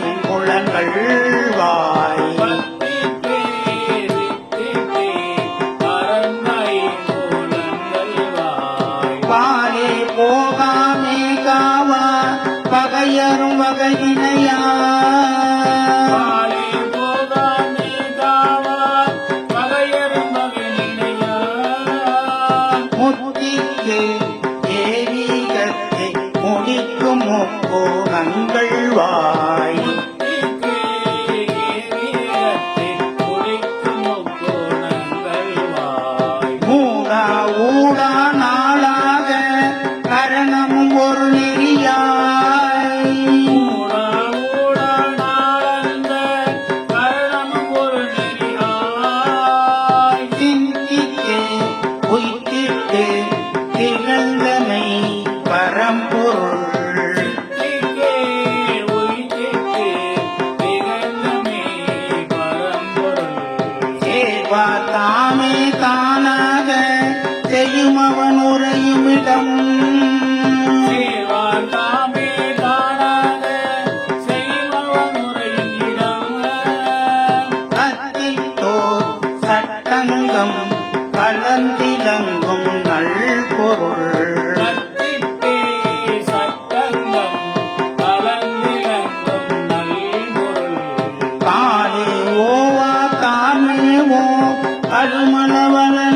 முழங்கள் வாய். பாலே போகாமே காவா பகையரும் வகையினையா. முத்திக்கே நீக்கும் முக்கோணங்கள் வாய். முத்திக்கு ஏவீரத்தை பரம்பொருள் சேவா தாமே தானாக செய்யும் அவன் உரையும் இடம் சட்டங்கம் கலந்திலங்கும் நல் பொருள் அருமணவரன்